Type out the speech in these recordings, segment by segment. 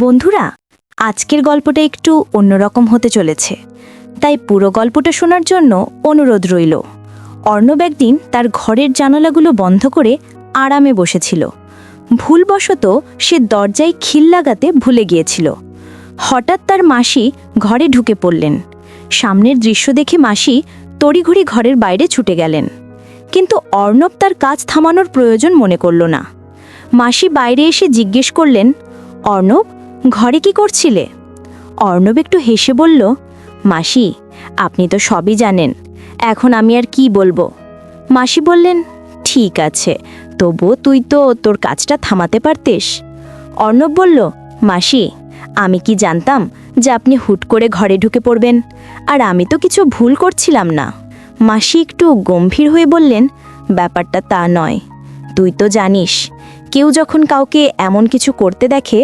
বন্ধুরা, আজকের গল্পটা একটু অন্যরকম হতে চলেছে। তাই পুরো গল্পটা শোনার জন্য অনুরোধ রইল। অর্ণব একদিন তার ঘরের জানালাগুলো বন্ধ করে আরামে বসেছিল। ভুলবশত সে দরজায় খিল লাগাতে ভুলে গিয়েছিল। হঠাৎ তার মাসি ঘরে ঢুকে পড়লেন। সামনের দৃশ্য দেখে মাসি তড়িঘড়ি ঘরের বাইরে ছুটে গেলেন। কিন্তু অর্ণব তার কাজ থামানোর প্রয়োজন মনে করল না। মাসি বাইরে এসে জিজ্ঞেস করলেন, অর্ণব ঘরে কি করছিলে? অর্ণব একটু হেসে বলল, মাসি, আপনি তো সবই জানেন, এখন আমি আর কি বলব? মাসি বললেন, ঠিক আছে, তবুও তুই তো তোর কাজটা থামাতে পারতিস। অর্ণব বলল, মাসি, আমি কি জানতাম যে আপনি হুট করে ঘরে ঢুকে পড়বেন, আর আমি তো কিছু ভুল করছিলাম না? মাসি একটু গম্ভীর হয়ে বললেন, ব্যাপারটা তা নয়, তুই তো জানিস কেউ যখন কাউকে এমন কিছু করতে দেখে,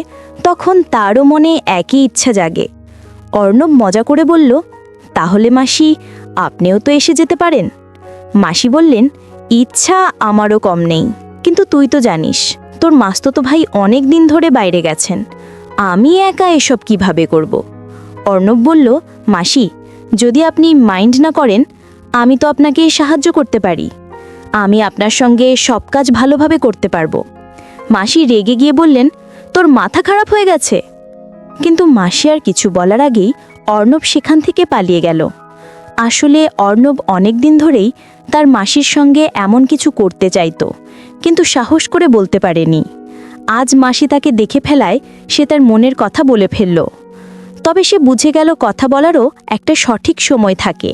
তখন তারও মনে একই ইচ্ছা জাগে। অর্ণব মজা করে বলল, তাহলে মাসি, আপনিও তো এসে যেতে পারেন? মাসি বললেন, ইচ্ছা আমারও কম নেই, কিন্তু তুই তো জানিস, তোর মাস্ততো ভাই অনেক দিন ধরে বাইরে গেছেন, আমি একা এসব কীভাবে করব? অর্ণব বলল, মাসি, যদি আপনি মাইন্ড না করেন, আমি তো আপনাকে সাহায্য করতে পারি। আমি আপনার সঙ্গে সব কাজ ভালোভাবে করতে পারব। মাসি রেগে গিয়ে বললেন, তোর মাথা খারাপ হয়ে গেছে? কিন্তু মাসি আর কিছু বলার আগেই অর্ণব সেখান থেকে পালিয়ে গেল। আসলে অর্ণব অনেক দিন ধরেই তার মাসির সঙ্গে এমন কিছু করতে চাইতো, কিন্তু সাহস করে বলতে পারেনি। আজ মাসি তাকে দেখে ফেলায় সে তার মনের কথা বলে ফেলল। তবে সে বুঝে গেল কথা বলারও একটা সঠিক সময় থাকে।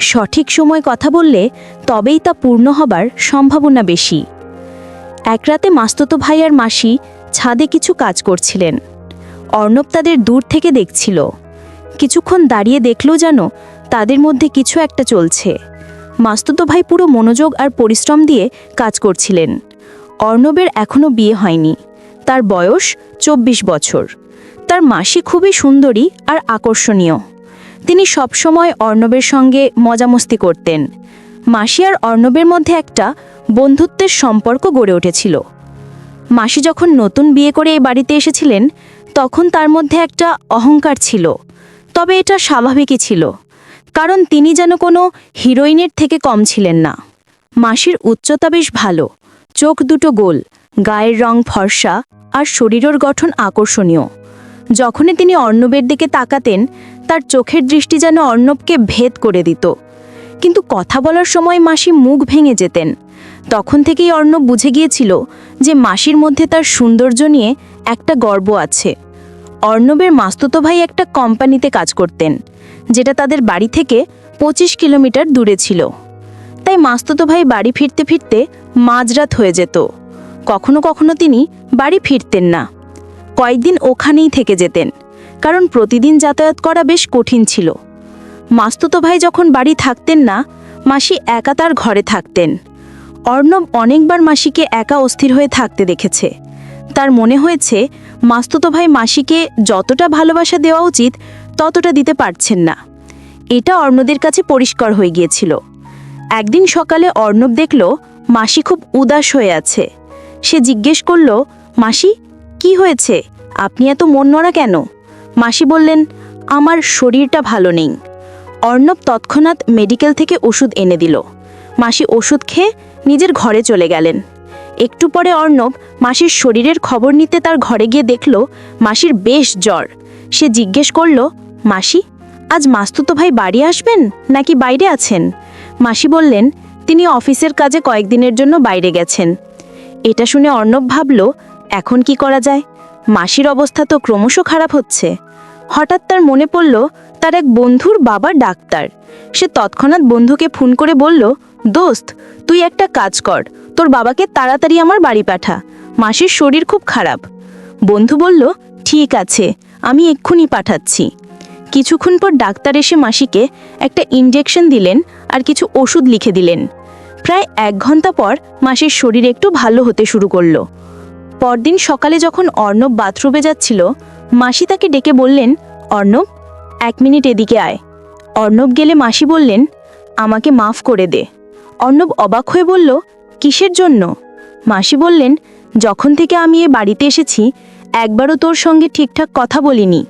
সঠিক সময় কথা বললে তবেই তা পূর্ণ হবার সম্ভাবনা বেশি। এক রাতে মাস্ততো ভাই আর মাসি ছাদে কিছু কাজ করছিলেন। অর্ণব তাদের দূর থেকে দেখছিল। কিছুক্ষণ দাঁড়িয়ে দেখল যেন তাদের মধ্যে কিছু একটা চলছে। মাস্ততো ভাই পুরো মনোযোগ আর পরিশ্রম দিয়ে কাজ করছিলেন। অর্ণবের এখনও বিয়ে হয়নি। তার বয়স চব্বিশ বছর। তার মাসি খুবই সুন্দরী আর আকর্ষণীয়। তিনি সবসময় অর্ণবের সঙ্গে মজামস্তি করতেন। মাসি আর অর্ণবের মধ্যে একটা বন্ধুত্বের সম্পর্ক গড়ে উঠেছিল। মাসি যখন নতুন বিয়ে করে এই বাড়িতে এসেছিলেন, তখন তার মধ্যে একটা অহংকার ছিল। তবে এটা স্বাভাবিকই ছিল, কারণ তিনি যেন কোনো হিরোইনের থেকে কম ছিলেন না। মাসির উচ্চতা বেশ ভালো, চোখ দুটো গোল, গায়ের রং ফর্সা আর শরীরের গঠন আকর্ষণীয়। যখনই তিনি অর্ণবের দিকে তাকাতেন, তার চোখের দৃষ্টি যেন অর্ণবকে ভেদ করে দিত। কিন্তু কথা বলার সময় মাসি মুখ ভেঙে যেতেন। তখন থেকেই অর্ণব বুঝে গিয়েছিল যে মাসির মধ্যে তার সৌন্দর্য নিয়ে একটা গর্ব আছে। অর্ণবের মাস্তুতো ভাই একটা কোম্পানিতে কাজ করতেন, যেটা তাদের বাড়ি থেকে পঁচিশ কিলোমিটার দূরে ছিল। তাই মাস্তুতো ভাই বাড়ি ফিরতে ফিরতে মাঝরাত হয়ে যেত। কখনো কখনো তিনি বাড়ি ফিরতেন না। কয়েকদিন ওখানেই থেকে যেতেন, কারণ প্রতিদিন যাতায়াত করা বেশ কঠিন ছিল। মাস্তুতো ভাই যখন বাড়ি থাকতেন না, মাসি একা তার ঘরে থাকতেন। অর্ণব অনেকবার মাসিকে একা অস্থির হয়ে থাকতে দেখেছে। তার মনে হয়েছে, মাস্তুতো ভাই মাসিকে যতটা ভালোবাসা দেওয়া উচিত, ততটা দিতে পারছেন না। এটা অর্ণদের কাছে পরিষ্কার হয়ে গিয়েছিল। একদিন সকালে অর্ণব দেখল, মাসি খুব উদাস হয়ে আছে। সে জিজ্ঞেস করল, মাসি, কি হয়েছে? আপনি এত মন নড়া কেন? মাসি বললেন, আমার শরীরটা ভালো নেই। অর্ণব তৎক্ষণাৎ মেডিকেল থেকে ওষুধ এনে দিল। মাসি ওষুধ খেয়ে নিজের ঘরে চলে গেলেন। একটু পরে অর্ণব মাসির শরীরের খবর নিতে তার ঘরে গিয়ে দেখল মাসির বেশ জ্বর। সে জিজ্ঞেস করল, মাসি, আজ মাস্তুতো ভাই বাড়ি আসবেন নাকি বাইরে আছেন? মাসি বললেন, তিনি অফিসের কাজে কয়েকদিনের জন্য বাইরে গেছেন। এটা শুনে অর্ণব ভাবল, এখন কি করা যায়? মাসির অবস্থা তো ক্রমশ খারাপ হচ্ছে। হঠাৎ তার মনে পড়ল, তার এক বন্ধুর বাবা ডাক্তার। সে তৎক্ষণাৎ বন্ধুকে ফোন করে বলল দোস্ত, তুই একটা কাজ কর। তোর বাবাকে তাড়াতাড়ি আমার বাড়ি পাঠা। মাসির শরীর খুব খারাপ। বন্ধু বলল, ঠিক আছে, আমি এক্ষুনি পাঠাচ্ছি। কিছুক্ষণ পর ডাক্তার এসে মাসিকে একটা ইনজেকশন দিলেন আর কিছু ওষুধ লিখে দিলেন। প্রায় এক ঘণ্টা পর মাসির শরীর একটু ভালো হতে শুরু করল। পরদিন সকালে যখন অর্ণব বাথরুমে যাচ্ছিল, মাসি তাকে ডেকে বললেন, অর্ণব, এক মিনিট এদিকে আয়। অর্ণব গেলে মাসি বললেন, আমাকে মাফ করে দে। অর্ণব অবাক হয়ে বলল, কিসের জন্য? মাসি বললেন, যখন থেকে আমি এ বাড়িতে এসেছি, একবারও তোর সঙ্গে ঠিকঠাক কথা বলিনি।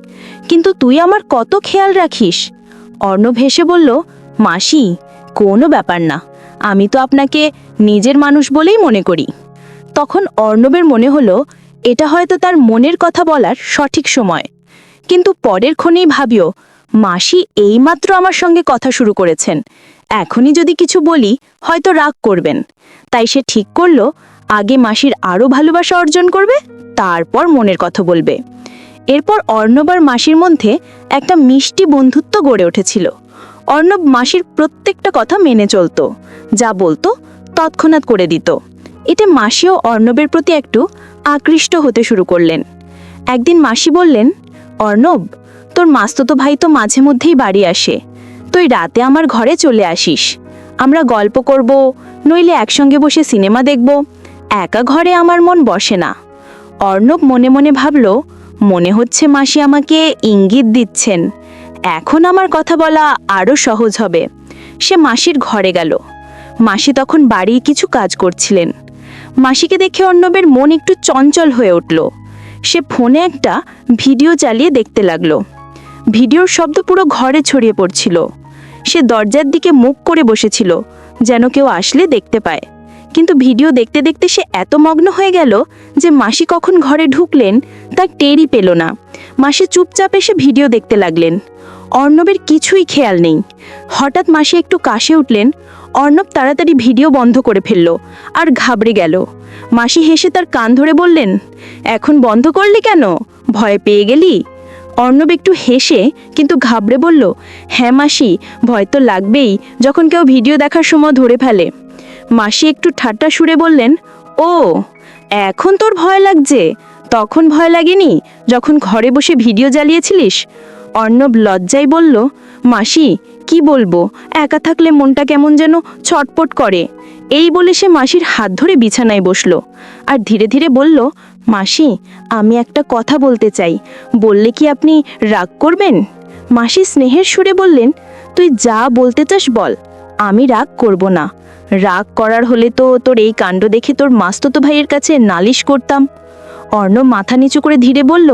কিন্তু তুই আমার কত খেয়াল রাখিস? অর্ণব হেসে বলল, মাসি, কোনো ব্যাপার না। আমি তো আপনাকে নিজের মানুষ বলেই মনে করি। তখন অর্ণবের মনে হলো, এটা হয়তো তার মনের কথা বলার সঠিক সময়। কিন্তু পরের ক্ষণেই ভাবিও, মাসি এইমাত্র আমার সঙ্গে কথা শুরু করেছেন। এখনই যদি কিছু বলি, হয়তো রাগ করবেন। তাই সে ঠিক করল, আগে মাসির আরও ভালোবাসা অর্জন করবে, তারপর মনের কথা বলবে। এরপর অর্ণব আর মাসির মধ্যে একটা মিষ্টি বন্ধুত্ব গড়ে উঠেছিল। অর্ণব মাসির প্রত্যেকটা কথা মেনে চলতো, যা বলতো, তৎক্ষণাৎ করে দিত। এতে মাসিও অর্ণবের প্রতি একটু আকৃষ্ট হতে শুরু করলেন। একদিন মাসি বললেন, অর্ণব, তোর মাস্ততো ভাই তো মাঝে মধ্যেই বাড়ি আসে। তুই রাতে আমার ঘরে চলে আসিস। আমরা গল্প করব, নইলে একসঙ্গে বসে সিনেমা দেখব। একা ঘরে আমার মন বসে না। অর্ণব মনে মনে ভাবল, মনে হচ্ছে মাসি আমাকে ইঙ্গিত দিচ্ছেন। এখন আমার কথা বলা আরও সহজ হবে। সে মাসির ঘরে গেল। মাসি তখন বাড়ি কিছু কাজ করছিলেন। মাসিকে দেখে অর্ণবের মন একটু চঞ্চল হয়ে উঠল। সে ফোনে একটা ভিডিও চালিয়ে দেখতে লাগল। ভিডিওর শব্দ পুরো ঘরে ছড়িয়ে পড়ছিল। সে দরজার দিকে মুখ করে বসেছিল, যেন কেউ আসলে দেখতে পায়। কিন্তু ভিডিও দেখতে দেখতে সে এত মগ্ন হয়ে গেল যে মাসি কখন ঘরে ঢুকলেন তা টেরই পেল না। মাসি চুপচাপ এসে ভিডিও দেখতে লাগলেন। অর্ণবের কিছুই খেয়াল নেই। হঠাৎ মাসি একটু কাশে উঠলেন। অর্ণব তাড়াতাড়ি ভিডিও বন্ধ করে ফেলল আর ঘাবড়ে গেল। মাসি হেসে তার কান ধরে বললেন, এখন বন্ধ করলি কেন? ভয় পেয়ে গেলি? অর্ণব একটু হেসে কিন্তু ঘাবড়ে বলল হ্যাঁ মাসি, ভয় তো লাগবেই, যখন কেউ ভিডিও দেখার সময় ধরে ফেলে। মাসি একটু ঠাট্টা সুরে বললেন, ও, এখন তোর ভয় লাগছে? তখন ভয় লাগেনি, যখন ঘরে বসে ভিডিও জ্বালিয়েছিলিস? অর্ণব লজ্জায় বলল, মাসি, কি বলব, একা থাকলে মনটা কেমন যেন ছটপট করে। এই বলে সে মাসির হাত ধরে বিছানায় বসল, আর ধীরে ধীরে বলল মাসি, আমি একটা কথা বলতে চাই। বললে কি আপনি রাগ করবেন? মাসি স্নেহের সুরে বললেন, তুই যা বলতে চাস বল, আমি রাগ করব না। রাগ করার হলে তো তোর এই কাণ্ড দেখে তোর মাস্ততো ভাইয়ের কাছে নালিশ করতাম। অর্ণব মাথা নিচু করে ধীরে বলল,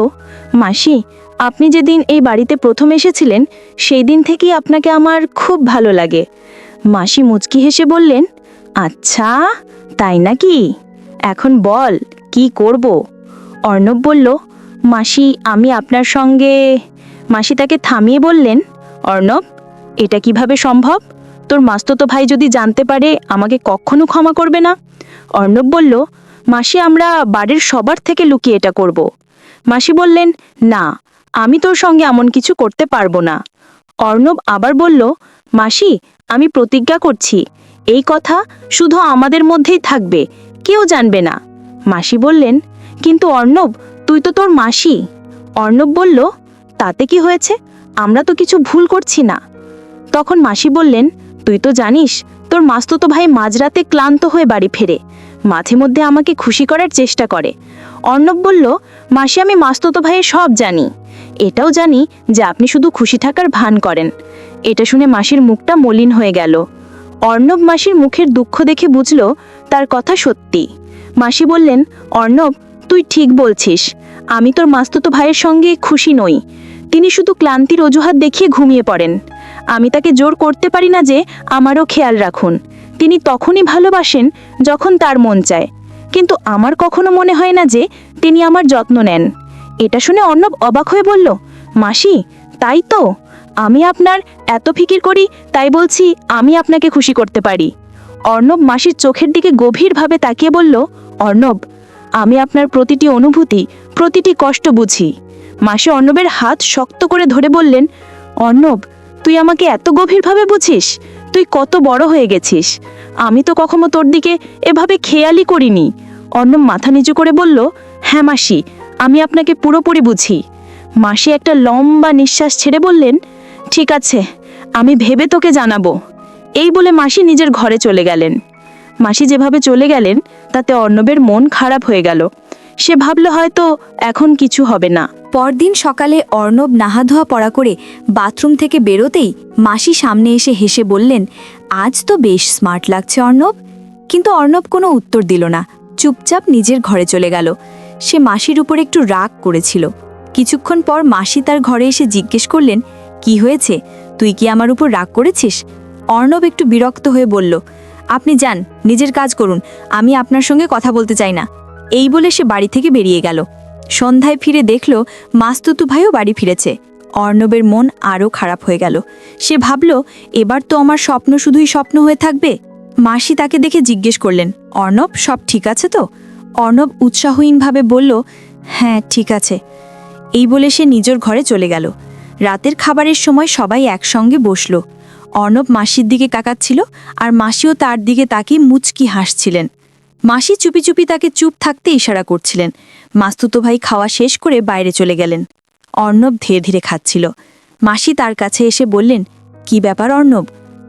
মাসি, আপনি যেদিন এই বাড়িতে প্রথম এসেছিলেন, সেই দিন থেকেই আপনাকে আমার খুব ভালো লাগে। মাসি মুচকি হেসে বললেন আচ্ছা তাই নাকি? এখন বল কি করব? অর্ণব বলল, মাসি, আমি আপনার সঙ্গে মাসি তাকে থামিয়ে বললেন, অর্ণব, এটা কীভাবে সম্ভব? তোর মাস্ততো ভাই যদি জানতে পারে, আমাকে কখনো ক্ষমা করবে না? অর্ণব বলল, মাসি, আমরা বাড়ির সবার থেকে লুকিয়ে এটা করব। মাসি বললেন, না, আমি তোর সঙ্গে এমন কিছু করতে পারব না। অর্ণব আবার বলল, মাসি, আমি প্রতিজ্ঞা করছি, এই কথা শুধু আমাদের মধ্যেই থাকবে, কেউ জানবে না। মাসি বললেন, কিন্তু অর্ণব, তুই তো তোর মাসি। অর্ণব বলল, তাতে কি হয়েছে? আমরা তো কিছু ভুল করছি না। তখন মাসি বললেন, তুই তো জানিস, তোর মাস্ততো ভাই মাঝরাতে ক্লান্ত হয়ে বাড়ি ফেরে। মাঝে মধ্যে আমাকে খুশি করার চেষ্টা করে। অর্ণব বলল, মাসি, আমি মাস্ততো ভাইয়ের সব জানি। এটাও জানি যে আপনি শুধু খুশি থাকার ভান করেন। এটা শুনে মাসির মুখটা মলিন হয়ে গেল। অর্ণব মাসির মুখের দুঃখ দেখে বুঝল, তার কথা সত্যি। মাসি বললেন, অর্ণব, তুই ঠিক বলছিস। আমি তোর মাস্ততো ভাইয়ের সঙ্গে খুশি নই। তিনি শুধু ক্লান্তির অজুহাত দেখিয়ে ঘুমিয়ে পড়েন। আমি তাকে জোর করতে পারি না যে আমারও খেয়াল রাখুন। তিনি তখনই ভালোবাসেন যখন তার মন চায়। কিন্তু আমার কখনো মনে হয় না যে তিনি আমার যত্ন নেন। এটা শুনে অর্ণব অবাক হয়ে বলল, মাসি, তাই তো। আমি আপনার এত ফিকির করি, তাই বলছি আমি আপনাকে খুশি করতে পারি। অর্ণব মাসির চোখের দিকে গভীরভাবে তাকিয়ে বলল অর্ণব, আমি আপনার প্রতিটি অনুভূতি, প্রতিটি কষ্ট বুঝি। মাসি অর্ণবের হাত শক্ত করে ধরে বললেন, অর্ণব, তুই আমাকে এত গভীরভাবে বুঝিস? তুই কত বড় হয়ে গেছিস? আমি তো কখনো তোর দিকে এভাবে খেয়ালই করিনি। অর্ণব মাথা নিচু করে বলল হ্যাঁ মাসি, আমি আপনাকে পুরোপুরি বুঝি। মাসি একটা লম্বা নিঃশ্বাস ছেড়ে বললেন, ঠিক আছে, আমি ভেবে তোকে জানাব। এই বলে মাসি নিজের ঘরে চলে গেলেন। মাসি যেভাবে চলে গেলেন তাতে অর্ণবের মন খারাপ হয়ে গেল। সে ভাবল হয়তো এখন কিছু হবে না। পরদিন সকালে অর্ণব নাহাধোয়া পড়া করে বাথরুম থেকে বেরোতেই মাসি সামনে এসে হেসে বললেন, আজ তো বেশ স্মার্ট লাগছে অর্ণব। কিন্তু অর্ণব কোনো উত্তর দিল না। চুপচাপ নিজের ঘরে চলে গেল। সে মাসির উপর একটু রাগ করেছিল। কিছুক্ষণ পর মাসি তার ঘরে এসে জিজ্ঞেস করলেন, কি হয়েছে? তুই কি আমার উপর রাগ করেছিস? অর্ণব একটু বিরক্ত হয়ে বলল আপনি যান, নিজের কাজ করুন, আমি আপনার সঙ্গে কথা বলতে চাই না। এই বলে সে বাড়ি থেকে বেরিয়ে গেল। সন্ধ্যায় ফিরে দেখল মাস্তুতু ভাইও বাড়ি ফিরেছে। অর্ণবের মন আরও খারাপ হয়ে গেল। সে ভাবল, এবার তো আমার স্বপ্ন শুধুই স্বপ্ন হয়ে থাকবে? মাসি তাকে দেখে জিজ্ঞেস করলেন, অর্ণব, সব ঠিক আছে তো? অর্ণব উৎসাহহীনভাবে বলল হ্যাঁ ঠিক আছে। এই বলে সে নিজের ঘরে চলে গেল। রাতের খাবারের সময় সবাই একসঙ্গে বসল। অর্ণব মাসির দিকে তাকাচ্ছিল আর মাসিও তার দিকে তাকিয়ে মুচকি হাসছিলেন। মাসি চুপি চুপি তাকে চুপ থাকতে ইশারা করছিলেন। মাস্তুতো ভাই খাওয়া শেষ করে বাইরে চলে গেলেন। অর্ণব ধীরে ধীরে খাচ্ছিল। মাসি তার কাছে এসে বললেন, কি ব্যাপার অর্ণব?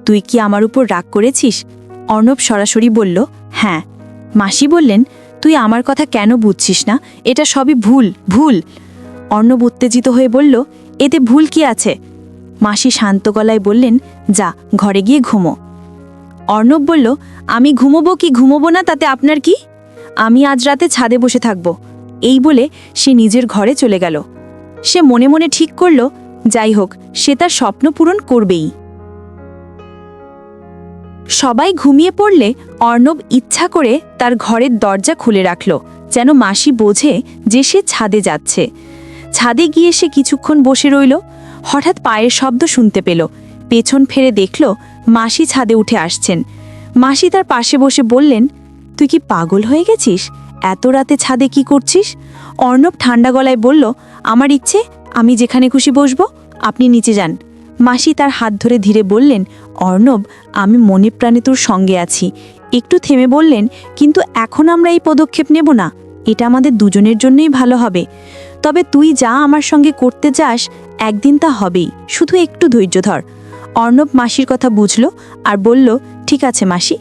তুই কি আমার উপর রাগ করেছিস? অর্ণব সরাসরি বলল হ্যাঁ। মাসি বললেন, তুই আমার কথা কেন বুঝছিস না? এটা সবই ভুল ভুল। অর্ণব উত্তেজিত হয়ে বলল, এতে ভুল কি আছে? মাসি শান্ত গলায় বললেন যা, ঘরে গিয়ে ঘুমো। অর্ণব বলল, আমি ঘুমোবো কি ঘুমোবো না, তাতে আপনার কি? আমি আজ রাতে ছাদে বসে থাকব। এই বলে সে নিজের ঘরে চলে গেল। সে মনে মনে ঠিক করল, যাই হোক, সে তার স্বপ্ন পূরণ করবেই। সবাই ঘুমিয়ে পড়লে অর্ণব ইচ্ছা করে তার ঘরের দরজা খুলে রাখল, যেন মাসি বোঝে যে সে ছাদে যাচ্ছে। ছাদে গিয়ে সে কিছুক্ষণ বসে রইল, হঠাৎ পায়ের শব্দ শুনতে পেল। পেছন ফেরে দেখল মাসি ছাদে উঠে আসছেন। মাসি তার পাশে বসে বললেন, তুই কি পাগল হয়ে গেছিস? এত রাতে ছাদে কি করছিস? অর্ণব ঠান্ডা গলায় বলল, আমার ইচ্ছে, আমি যেখানে খুশি বসব, আপনি নিচে যান। মাসি তার হাত ধরে ধীরে বললেন, অর্ণব, আমি মনে প্রাণে তোর সঙ্গে আছি। একটু থেমে বললেন, কিন্তু এখন আমরা এই পদক্ষেপ নেব না। এটা আমাদের দুজনের জন্যই ভালো হবে। তবে তুই যা আমার সঙ্গে করতে চাস একদিন তা হবেই। শুধু একটু ধৈর্য ধর। অর্ণব মাসির কথা বুঝল আর বলল, ঠিক আছে মাসি।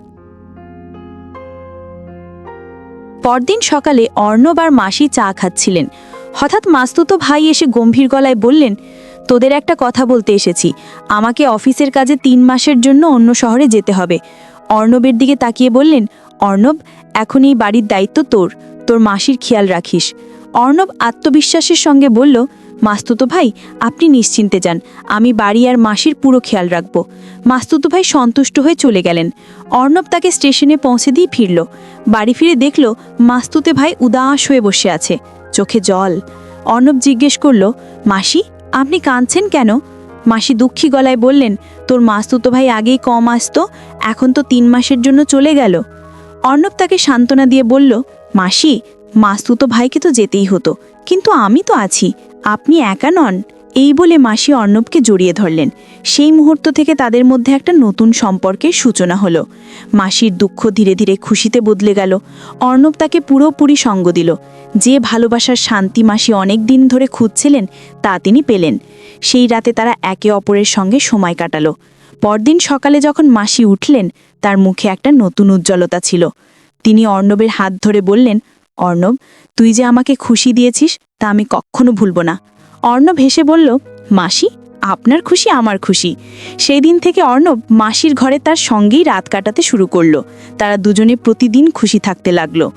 পরদিন সকালে অর্ণব আর মাসি চা খাচ্ছিলেন। হঠাৎ মাস্তুতো ভাই এসে গম্ভীর গলায় বললেন, তোদের একটা কথা বলতে এসেছি। আমাকে অফিসের কাজে তিন মাসের জন্য অন্য শহরে যেতে হবে। অর্ণবের দিকে তাকিয়ে বললেন, অর্ণব, এখন এই বাড়ির দায়িত্ব তোর। তোর মাসির খেয়াল রাখিস। অর্ণব আত্মবিশ্বাসের সঙ্গে বলল মাস্তুতো ভাই, আপনি নিশ্চিন্তে যান। আমি বাড়ি আর মাসির পুরো খেয়াল রাখব। মাস্তুতো ভাই সন্তুষ্ট হয়ে চলে গেলেন। অর্ণব তাকে স্টেশনে পৌঁছে দিয়ে ফিরল। বাড়ি ফিরে দেখল মাস্তুতে ভাই উদাস হয়ে বসে আছে। চোখে জল। অর্ণব জিজ্ঞেস করল, মাসি, আপনি কাঁদছেন কেন? মাসি দুঃখী গলায় বললেন, তোর মাস্তুতো ভাই আগেই কম আসতো, এখন তো তিন মাসের জন্য চলে গেল। অর্ণব তাকে সান্ত্বনা দিয়ে বলল, মাসি, মাস্তুতো ভাইকে তো যেতেই হতো, কিন্তু আমি তো আছি। আপনি একা নন। এই বলে মাসি অর্ণবকে জড়িয়ে ধরলেন। সেই মুহূর্ত থেকে তাদের মধ্যে একটা নতুন সম্পর্কের সূচনা হলো। মাসির দুঃখ ধীরে ধীরে খুশিতে বদলে গেল। অর্ণব তাকে পুরোপুরি সঙ্গ দিল। যে ভালোবাসার শান্তি মাসি অনেক দিন ধরে খুঁজছিলেন, তা তিনি পেলেন। সেই রাতে তারা একে অপরের সঙ্গে সময় কাটালো। পরদিন সকালে যখন মাসি উঠলেন, তার মুখে একটা নতুন উজ্জ্বলতা ছিল। তিনি অর্ণবের হাত ধরে বললেন, অর্ণব, তুই যে আমাকে খুশি দিয়েছিস তা আমি কখনো ভুলব না। অর্ণব হেসে বলল, মাসি, আপনার খুশি আমার খুশি। সেই দিন থেকে অর্ণব মাসির ঘরে তার সঙ্গেই রাত কাটাতে শুরু করল। তারা দুজনে প্রতিদিন খুশি থাকতে লাগল।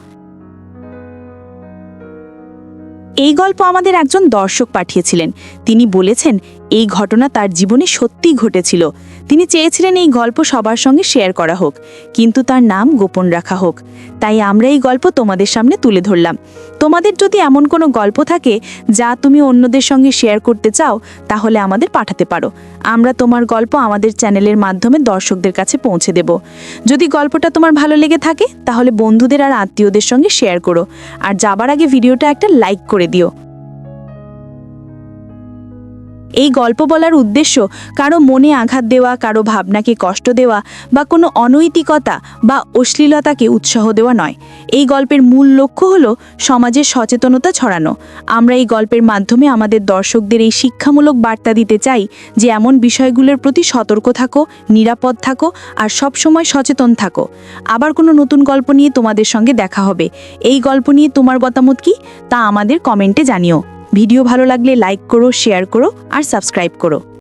এই গল্প আমাদের একজন দর্শক পাঠিয়েছিলেন। তিনি বলেছেন, এই ঘটনা তার জীবনে সত্যিই ঘটেছিল। তিনি চেয়েছিলেন এই গল্প সবার সঙ্গে শেয়ার করা হোক, কিন্তু তার নাম গোপন রাখা হোক। তাই আমরা এই গল্প তোমাদের সামনে তুলে ধরলাম। তোমাদের যদি এমন কোনো গল্প থাকে যা তুমি অন্যদের সঙ্গে শেয়ার করতে চাও, তাহলে আমাদের পাঠাতে পারো। আমরা তোমার গল্প আমাদের চ্যানেলের মাধ্যমে দর্শকদের কাছে পৌঁছে দেব। যদি গল্পটা তোমার ভালো লেগে থাকে, তাহলে বন্ধুদের আর আত্মীয়দের সঙ্গে শেয়ার করো। আর যাবার আগে ভিডিওটা একটা লাইক করে দিও। এই গল্প বলার উদ্দেশ্য কারও মনে আঘাত দেওয়া, কারও ভাবনাকে কষ্ট দেওয়া বা কোনো অনৈতিকতা বা অশ্লীলতাকে উৎসাহ দেওয়া নয়। এই গল্পের মূল লক্ষ্য হল সমাজের সচেতনতা ছড়ানো। আমরা এই গল্পের মাধ্যমে আমাদের দর্শকদের এই শিক্ষামূলক বার্তা দিতে চাই যে এমন বিষয়গুলোর প্রতি সতর্ক থাকো, নিরাপদ থাকো আর সব সময় সচেতন থাকো। আবার কোনো নতুন গল্প নিয়ে তোমাদের সঙ্গে দেখা হবে। এই গল্প নিয়ে তোমার মতামত কি তা আমাদের কমেন্টে জানিও। ভিডিও ভালো লাগলে লাইক করো শেয়ার করো আর সাবস্ক্রাইব করো।